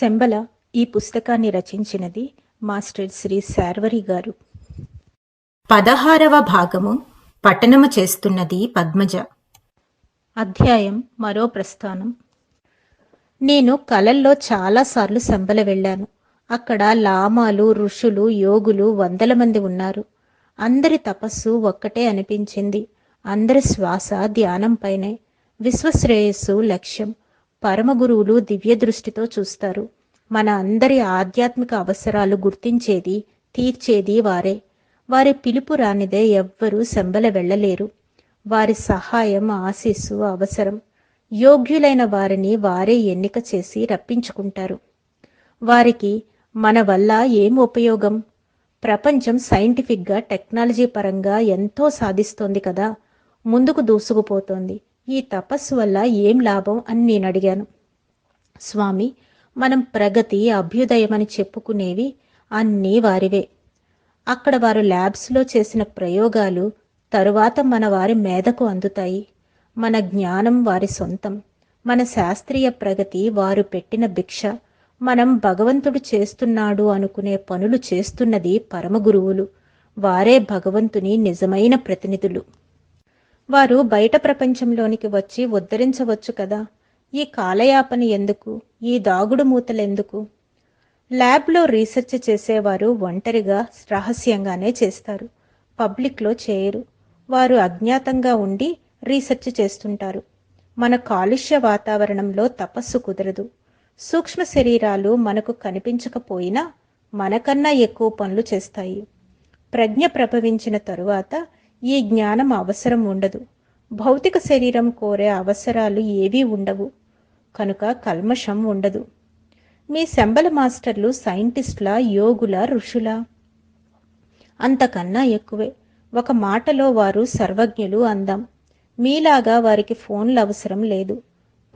శంబల ఈ పుస్తకాన్ని రచించినది మాస్టర్ శ్రీ శార్వరి గారు. పదహారవ భాగము పఠనము చేస్తున్నది పద్మజ. అధ్యాయం మరో ప్రస్థానం. నేను కలల్లో చాలాసార్లు శంబల వెళ్ళాను. అక్కడ లామాలు ఋషులు యోగులు వందల మంది ఉన్నారు. అందరి తపస్సు ఒక్కటే అనిపించింది. అందరి శ్వాస ధ్యానంపైనే విశ్వశ్రేయస్సు లక్ష్యం. పరమగురువులు దివ్య దృష్టితో చూస్తారు. మన అందరి ఆధ్యాత్మిక అవసరాలు గుర్తించేది తీర్చేది వారే. వారి పిలుపు రానిదే ఎవ్వరూ శంబల వెళ్ళలేరు. వారి సహాయం ఆశీస్సు అవసరం. యోగ్యులైన వారిని వారే ఎన్నిక చేసి రప్పించుకుంటారు. వారికి మన వల్ల ఏం ఉపయోగం? ప్రపంచం సైంటిఫిక్గా టెక్నాలజీ పరంగా ఎంతో సాధిస్తోంది కదా. ముందుకు దూసుకుపోతోంది. ఈ తపస్సు వల్ల ఏం లాభం అని నేను అడిగాను. స్వామి మనం ప్రగతి అభ్యుదయమని చెప్పుకునేవి అన్నీ వారివే. అక్కడ వారు ల్యాబ్స్లో చేసిన ప్రయోగాలు తరువాత మన వారి మేధకు అందుతాయి. మన జ్ఞానం వారి సొంతం. మన శాస్త్రీయ ప్రగతి వారు పెట్టిన భిక్ష. మనం భగవంతుడు చేస్తున్నాడు అనుకునే పనులు చేస్తున్నది పరమ గురువులు. వారే భగవంతుని నిజమైన ప్రతినిధులు. వారు బయట ప్రపంచంలోనికి వచ్చి ఉద్ధరించవచ్చు కదా? ఈ కాలయాపన ఎందుకు? ఈ దాగుడు మూతలెందుకు? ల్యాబ్లో రీసెర్చ్ చేసేవారు ఒంటరిగా రహస్యంగానే చేస్తారు. పబ్లిక్లో చేయరు. వారు అజ్ఞాతంగా ఉండి రీసెర్చ్ చేస్తుంటారు. మన కాలుష్య వాతావరణంలో తపస్సు కుదరదు. సూక్ష్మ శరీరాలు మనకు కనిపించకపోయినా మనకన్నా ఎక్కువ పనులు చేస్తాయి. ప్రజ్ఞ ప్రభవించిన తరువాత ఈ జ్ఞానం అవసరం ఉండదు. భౌతిక శరీరం కోరే అవసరాలు ఏవీ ఉండవు. కనుక కల్మషం ఉండదు. మీ శంబల మాస్టర్లు సైంటిస్టుల యోగుల ఋషుల అంతకన్నా ఎక్కువే. ఒక మాటలో వారు సర్వజ్ఞులు అందాం. మీలాగా వారికి ఫోన్లు అవసరం లేదు.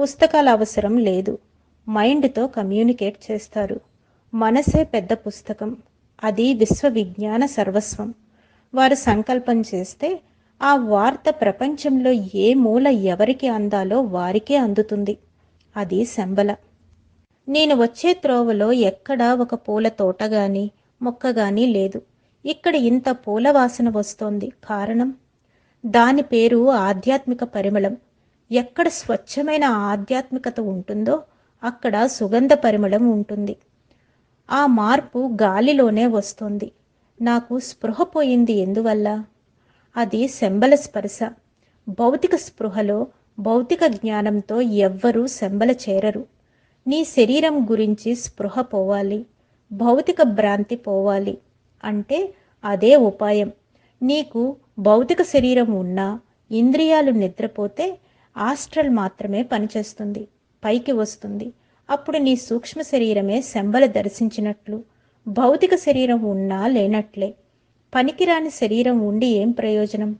పుస్తకాల అవసరం లేదు. మైండ్తో కమ్యూనికేట్ చేస్తారు. మనసే పెద్ద పుస్తకం. అది విశ్వవిజ్ఞాన సర్వస్వం. వారు సంకల్పం చేస్తే ఆ వార్త ప్రపంచంలో ఏ మూల ఎవరికి అందాలో వారికే అందుతుంది. అది శంబల. నేను వచ్చే త్రోవలో ఎక్కడా ఒక పూల తోట గాని మొక్క గాని లేదు. ఇక్కడ ఇంత పూల వాసన వస్తోంది. కారణం? దాని పేరు ఆధ్యాత్మిక పరిమళం. ఎక్కడ స్వచ్ఛమైన ఆధ్యాత్మికత ఉంటుందో అక్కడ సుగంధ పరిమళం ఉంటుంది. ఆ మార్పు గాలిలోనే వస్తుంది. నాకు స్పృహ పోయింది ఎందువల్ల? అది శంబల స్పర్శ. భౌతిక స్పృహలో భౌతిక జ్ఞానంతో ఎవ్వరూ శంబల చేరరు. నీ శరీరం గురించి స్పృహ పోవాలి. భౌతిక భ్రాంతి పోవాలి. అంటే అదే ఉపాయం. నీకు భౌతిక శరీరం ఉన్నా ఇంద్రియాలు నిద్రపోతే ఆస్ట్రల్ మాత్రమే పనిచేస్తుంది పైకి వస్తుంది. అప్పుడు నీ సూక్ష్మ శరీరమే శంబల దర్శించినట్లు. భౌతిక శరీరం ఉన్నా లేనట్లే. పనికిరాని శరీరం ఉండి ఏం ప్రయోజనం?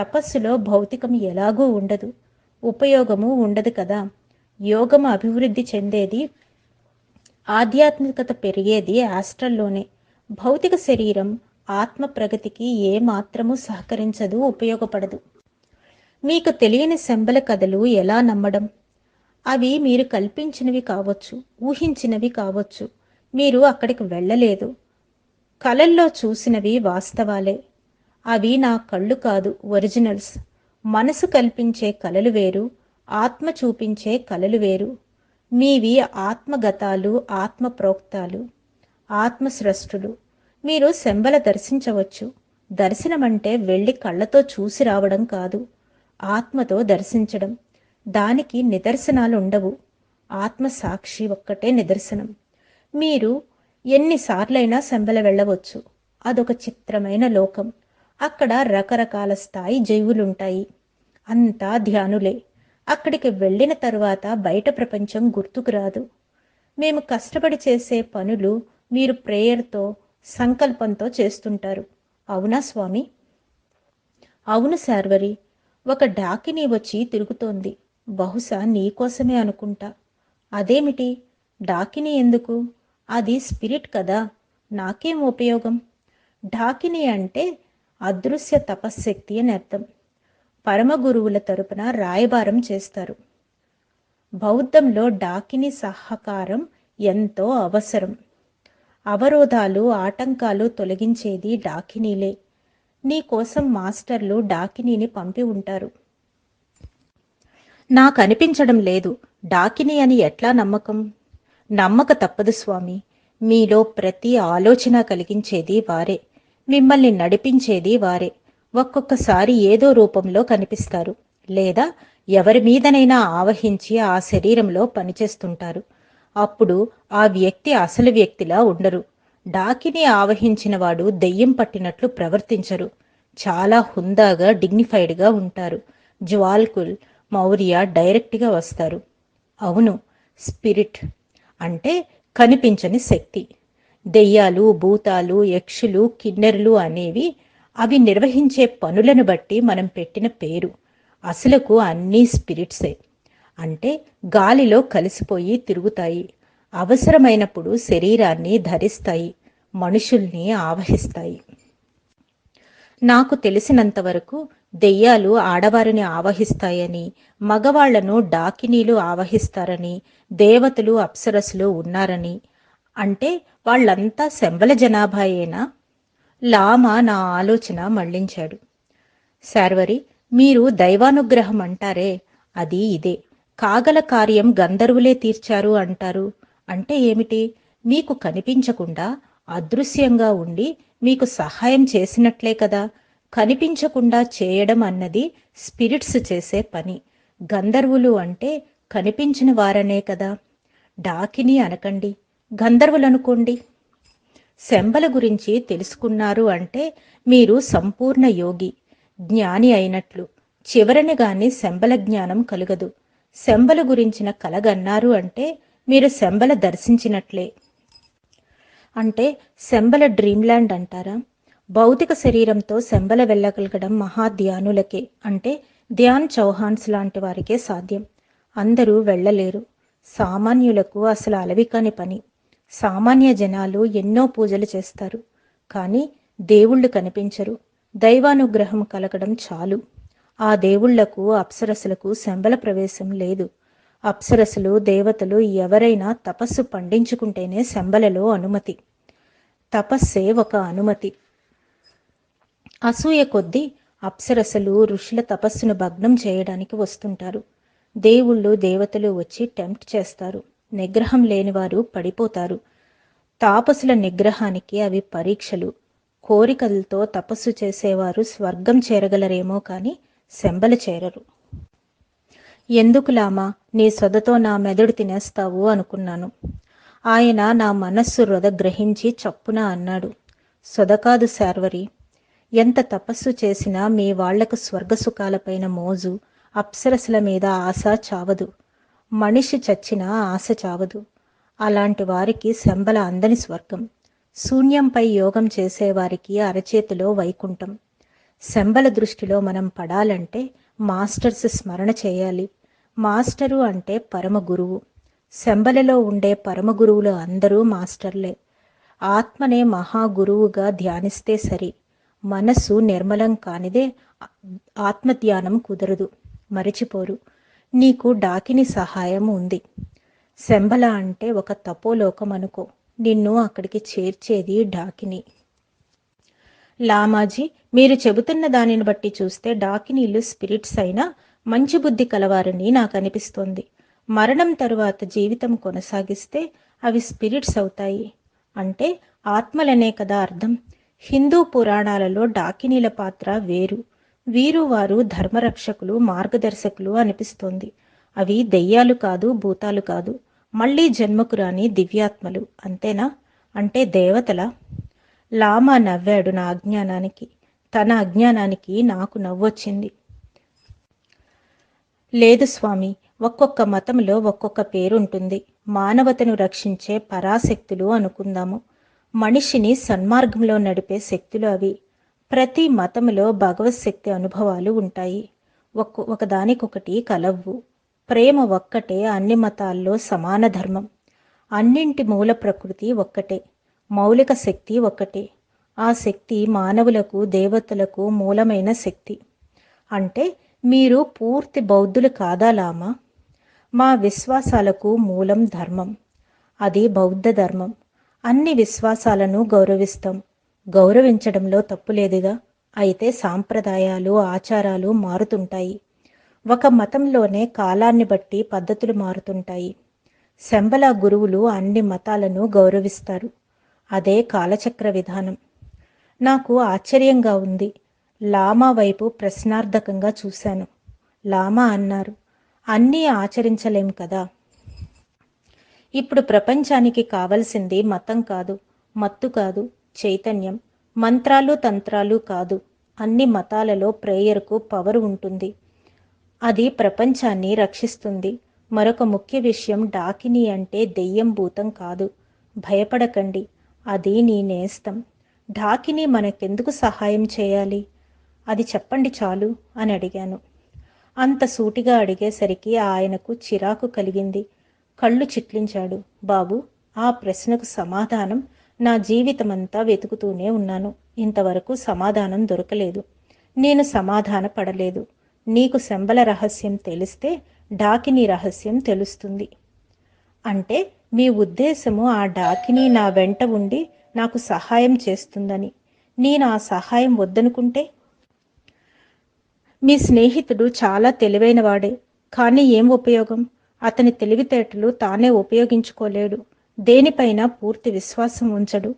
తపస్సులో భౌతికం ఎలాగూ ఉండదు. ఉపయోగము ఉండదు కదా. యోగం అభివృద్ధి చెందేది ఆధ్యాత్మికత పెరిగేది ఆస్ట్రల్లోనే. భౌతిక శరీరం ఆత్మ ప్రగతికి ఏ మాత్రము సహకరించదు ఉపయోగపడదు. మీకు తెలియని శంబల కథలు ఎలా నమ్మడం? అవి మీరు కల్పించినవి కావచ్చు ఊహించినవి కావచ్చు. మీరు అక్కడికి వెళ్ళలేదు. కలల్లో చూసినవి వాస్తవాలే. అవి నా కళ్ళు కాదు ఒరిజినల్స్. మనసు కల్పించే కలలు వేరు ఆత్మ చూపించే కలలు వేరు. మీవి ఆత్మగతాలు ఆత్మ ప్రోక్తాలు ఆత్మస్రష్టులు. మీరు శంబల దర్శించవచ్చు. దర్శనమంటే వెళ్ళి కళ్ళతో చూసి రావడం కాదు ఆత్మతో దర్శించడం. దానికి నిదర్శనాలు ఉండవు ఆత్మ సాక్షి ఒక్కటే నిదర్శనం. మీరు ఎన్నిసార్లైనా సెంబల వెళ్ళవచ్చు. అదొక చిత్రమైన లోకం. అక్కడ రకరకాల స్థాయి జైవులుంటాయి. అంతా ధ్యానులే. అక్కడికి వెళ్ళిన తరువాత బయట ప్రపంచం గుర్తుకు రాదు. మేము కష్టపడి చేసే పనులు మీరు ప్రేయర్తో సంకల్పంతో చేస్తుంటారు. అవునా స్వామి? అవును శార్వరి. ఒక డాకిని వచ్చి తిరుగుతోంది. బహుశా నీకోసమే అనుకుంటా. అదేమిటి? డాకిని ఎందుకు? అది స్పిరిట్ కదా నాకేం ఉపయోగం? ఢాకిని అంటే అదృశ్య తపశ్శక్తి అని అర్థం. పరమ గురువుల తరపున రాయబారం చేస్తారు. బౌద్ధంలో డాకిని సహకారం ఎంతో అవసరం. అవరోధాలు ఆటంకాలు తొలగించేది డాకినీలే నీకోసం మాస్టర్లు డాకినీని పంపి ఉంటారు. నాకు అనిపించడం లేదు. డాకిని అని ఎట్లా నమ్మకం? నమ్మక తప్పదు స్వామి. మీలో ప్రతి ఆలోచన కలిగించేది వారే. మిమ్మల్ని నడిపించేది వారే. ఒక్కొక్కసారి ఏదో రూపంలో కనిపిస్తారు. లేదా ఎవరి మీదనైనా ఆవహించి ఆ శరీరంలో పనిచేస్తుంటారు. అప్పుడు ఆ వ్యక్తి అసలు వ్యక్తిలా ఉండరు. డాకిని ఆవహించిన వాడు దెయ్యం పట్టినట్లు ప్రవర్తించరు. చాలా హుందాగా డిగ్నిఫైడ్గా ఉంటారు. జ్వాల్కుల్ మౌర్య డైరెక్ట్గా వస్తారు. అవును స్పిరిట్ అంటే కనిపించని శక్తి. దెయ్యాలు భూతాలు యక్షులు కిన్నెరులు అనేవి అవి నిర్వహించే పనులను బట్టి మనం పెట్టిన పేరు. అసలుకు అన్నీ స్పిరిట్సే. అంటే గాలిలో కలిసిపోయి తిరుగుతాయి. అవసరమైనప్పుడు శరీరాన్ని ధరిస్తాయి. మనుషుల్ని ఆవహిస్తాయి. నాకు తెలిసినంతవరకు దెయ్యాలు ఆడవారిని ఆవహిస్తాయని మగవాళ్ళను డాకినీలు ఆవహిస్తారని దేవతలు అప్సరసులు ఉన్నారని. అంటే వాళ్ళంతా శంబల జనాభాయేనా లామా నా ఆలోచన మళ్ళించాడు. శార్వరి మీరు దైవానుగ్రహం అంటారే అది ఇదే. కాగల కార్యం గంధర్వులే తీర్చారు అంటారు. అంటే ఏమిటి? మీకు కనిపించకుండా అదృశ్యంగా ఉండి మీకు సహాయం చేసినట్లే కదా. కనిపించకుండా చేయడం అన్నది స్పిరిట్స్ చేసే పని. గంధర్వులు అంటే కనిపించిన వారనే కదా. డాకిని అనకండి గంధర్వులనుకోండి శంబల గురించి తెలుసుకున్నారు అంటే మీరు సంపూర్ణ యోగి జ్ఞాని అయినట్లు. చివరని గాని శంబల జ్ఞానం కలుగదు. శంబల గురించిన కలగన్నారు అంటే మీరు శంబల దర్శించినట్లే. అంటే శంబల డ్రీమ్ల్యాండ్ అంటారా? భౌతిక శరీరంతో శంబల వెళ్ళగలగడం మహాధ్యానులకే అంటే ధ్యాన్ చౌహాన్స్ లాంటి వారికే సాధ్యం. అందరూ వెళ్ళలేరు. సామాన్యులకు అసలు అలవికాని పని. సామాన్య జనాలు ఎన్నో పూజలు చేస్తారు కానీ దేవుళ్ళు కనిపించరు. దైవానుగ్రహం కలగడం చాలు. ఆ దేవుళ్ళకు అప్సరసులకు శంబల ప్రవేశం లేదు. అప్సరసులు దేవతలు ఎవరైనా తపస్సు పండించుకుంటేనే శంబలలో అనుమతి. తపస్సే ఒక అనుమతి. అసూయ కొద్దీ అప్సరసలు ఋషుల తపస్సును భగ్నం చేయడానికి వస్తుంటారు. దేవుళ్ళు దేవతలు వచ్చి టెంప్ట్ చేస్తారు. నిగ్రహం లేనివారు పడిపోతారు. తాపసుల నిగ్రహానికి అవి పరీక్షలు. కోరికలతో తపస్సు చేసేవారు స్వర్గం చేరగలరేమో కానీ శంబల చేరరు. ఎందుకు లామా నీ సొదతో నా మెదడు తినేస్తావు అనుకున్నాను. ఆయన నా మనస్సు రొద గ్రహించి చప్పున అన్నాడు. సొద కాదు శార్వరి ఎంత తపస్సు చేసినా మీ వాళ్ళకు స్వర్గసుఖాలపైన మోజు అప్సరసుల మీద ఆశ చావదు. మనిషి చచ్చినా ఆశ చావదు. అలాంటి వారికి శంబల అందని స్వర్గం. శూన్యంపై యోగం చేసేవారికి అరచేతిలో వైకుంఠం. శంబల దృష్టిలో మనం పడాలంటే మాస్టర్స్ స్మరణ చేయాలి. మాస్టరు అంటే పరమ గురువు. శంబలలో ఉండే పరమ గురువులు అందరూ మాస్టర్లే. ఆత్మనే మహాగురువుగా ధ్యానిస్తే సరి. మనస్సు నిర్మలం కానిదే ఆత్మధ్యానం కుదరదు. మరిచిపోరు. నీకు డాకిని సహాయం ఉంది. శంబల అంటే ఒక తపోలోకం అనుకో. నిన్ను అక్కడికి చేర్చేది డాకిని. లామాజీ మీరు చెబుతున్న దానిని బట్టి చూస్తే డాకినీలు స్పిరిట్స్ అయినా మంచి బుద్ధి కలవారని నాకు అనిపిస్తోంది. మరణం తరువాత జీవితం కొనసాగిస్తే అవి స్పిరిట్స్ అవుతాయి. అంటే ఆత్మలనే కదా అర్థం. హిందూ పురాణాలలో డాకినీల పాత్ర వేరు. వీరు వారు ధర్మరక్షకులు మార్గదర్శకులు అనిపిస్తోంది. అవి దెయ్యాలు కాదు భూతాలు కాదు. మళ్ళీ జన్మకు రాని దివ్యాత్మలు అంతేనా? అంటే దేవతల? లామా నవ్వాడు నా అజ్ఞానానికి. తన అజ్ఞానానికి నాకు నవ్వొచ్చింది. లేదు స్వామి ఒక్కొక్క మతంలో ఒక్కొక్క పేరుంటుంది. మానవతను రక్షించే పరాశక్తులు అనుకుందాము. మనిషిని సన్మార్గంలో నడిపే శక్తులు అవి. ప్రతి మతంలో భగవత్ శక్తి అనుభవాలు ఉంటాయి. ఒక్క ఒకదానికొకటి కలవ్వు ప్రేమ ఒక్కటే అన్ని మతాల్లో సమాన ధర్మం. అన్నింటి మూల ప్రకృతి ఒక్కటే. మౌలిక శక్తి ఒక్కటే. ఆ శక్తి మానవులకు దేవతలకు మూలమైన శక్తి. అంటే మీరు పూర్తి బౌద్ధులు కాదా లామా? మా విశ్వాసాలకు మూలం ధర్మం. అది బౌద్ధ ధర్మం. అన్ని విశ్వాసాలను గౌరవిస్తాం. గౌరవించడంలో తప్పులేదుగా అయితే సాంప్రదాయాలు ఆచారాలు మారుతుంటాయి. ఒక మతంలోనే కాలాన్ని బట్టి పద్ధతులు మారుతుంటాయి. శంబల గురువులు అన్ని మతాలను గౌరవిస్తారు. అదే కాలచక్ర విధానం. నాకు ఆశ్చర్యంగా ఉంది. లామా వైపు ప్రశ్నార్థకంగా చూశాను. లామా అన్నారు అన్నీ ఆచరించలేం కదా? ఇప్పుడు ప్రపంచానికి కావలసింది మతం కాదు మత్తు కాదు చైతన్యం మంత్రాలు తంత్రాలు కాదు. అన్ని మతాలలో ప్రేయర్కు పవర్ ఉంటుంది. అది ప్రపంచాన్ని రక్షిస్తుంది. మరొక ముఖ్య విషయం డాకిని అంటే దెయ్యం భూతం కాదు. భయపడకండి అది నీ నేస్తం. ఢాకిని మనకెందుకు సహాయం చేయాలి? అది చెప్పండి చాలు అని అడిగాను. అంత సూటిగా అడిగేసరికి ఆయనకు చిరాకు కలిగింది. కళ్ళు చిట్లించాడు. బాబు ఆ ప్రశ్నకు సమాధానం నా జీవితమంతా వెతుకుతూనే ఉన్నాను. ఇంతవరకు సమాధానం దొరకలేదు. నేను సమాధాన పడలేదు. నీకు శంబల రహస్యం తెలిస్తే డాకిని రహస్యం తెలుస్తుంది. అంటే మీ ఉద్దేశము ఆ డాకిని నా వెంట ఉండి నాకు సహాయం చేస్తుందని. నేను ఆ సహాయం వద్దనుకుంటే? మీ స్నేహితుడు చాలా తెలివైనవాడే. కానీ ఏం ఉపయోగం? అతని తెలివితేటలు తానే ఉపయోగించుకోలేడు. దేనిపైన పూర్తి విశ్వాసం ఉంచడు.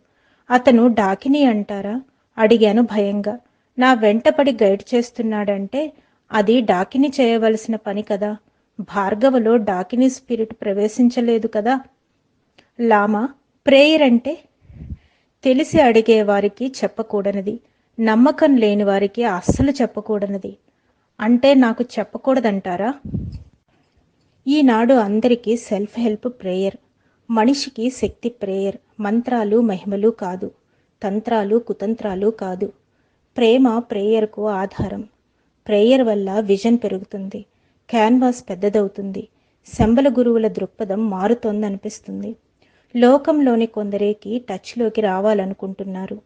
అతను డాకిని అంటారా? అడిగాను భయంగా. నా వెంటపడి గైడ్ చేస్తున్నాడంటే అది డాకిని చేయవలసిన పని కదా. భార్గవలో డాకిని స్పిరిట్ ప్రవేశించలేదు కదా. లామా ప్రేయర్ అంటే? తెలిసి అడిగే వారికి చెప్పకూడనిది. నమ్మకం లేని వారికి అస్సలు చెప్పకూడనిది. అంటే నాకు చెప్పకూడదంటారా? ఈనాడు అందరికీ సెల్ఫ్ హెల్ప్ ప్రేయర్. మనిషికి శక్తి ప్రేయర్. మంత్రాలు మహిమలు కాదు. తంత్రాలు కుతంత్రాలు కాదు. ప్రేమ ప్రేయర్కు ఆధారం. ప్రేయర్ వల్ల విజన్ పెరుగుతుంది. క్యాన్వాస్ పెద్దదవుతుంది. శంబల గురువుల దృక్పథం మారుతోందనిపిస్తుంది. లోకంలోని కొందరికి టచ్లోకి రావాలనుకుంటున్నారు.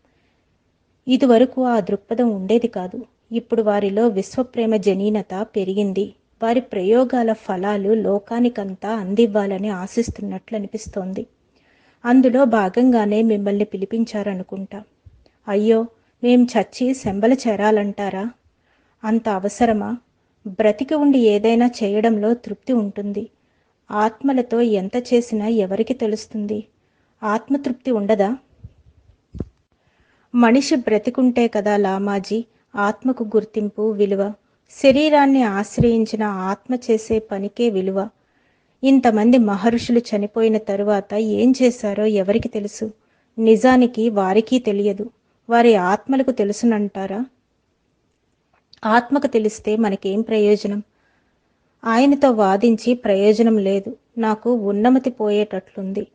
ఇదివరకు ఆ దృక్పథం ఉండేది కాదు. ఇప్పుడు వారిలో విశ్వప్రేమ జనీనత పెరిగింది. వారి ప్రయోగాల ఫలాలు లోకానికంతా అందివ్వాలని ఆశిస్తున్నట్లు అనిపిస్తోంది. అందులో భాగంగానే మిమ్మల్ని పిలిపించారనుకుంటా. అయ్యో మేం చచ్చి శంబల చేరాలంటారా? అంత అవసరమా? బ్రతికి ఉండి ఏదైనా చేయడంలో తృప్తి ఉంటుంది. ఆత్మలతో ఎంత చేసినా ఎవరికి తెలుస్తుంది? ఆత్మతృప్తి ఉండదా? మనిషి బ్రతికుంటే కదా లామాజీ ఆత్మకు గుర్తింపు విలువ. శరీరాన్ని ఆశ్రయించిన ఆత్మ చేసే పనికే విలువ. ఇంతమంది మహర్షులు చనిపోయిన తరువాత ఏం చేశారో ఎవరికి తెలుసు? నిజానికి వారికి తెలియదు. వారి ఆత్మలకు తెలుసునంటారా? ఆత్మకు తెలిస్తే మనకేం ప్రయోజనం? ఆయనతో వాదించి ప్రయోజనం లేదు. నాకు ఉన్నమతి పోయేటట్లుంది.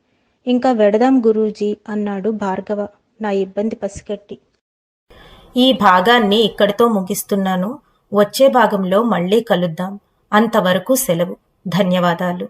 ఇంకా వెడదాం గురూజీ అన్నాడు భార్గవ. నా ఇబ్బంది పసిగట్టి. ఈ భాగాన్ని ఇక్కడితో ముగిస్తున్నాను. వచ్చే భాగంలో మళ్ళీ కలుద్దాం. అంతవరకు సెలవు. ధన్యవాదాలు.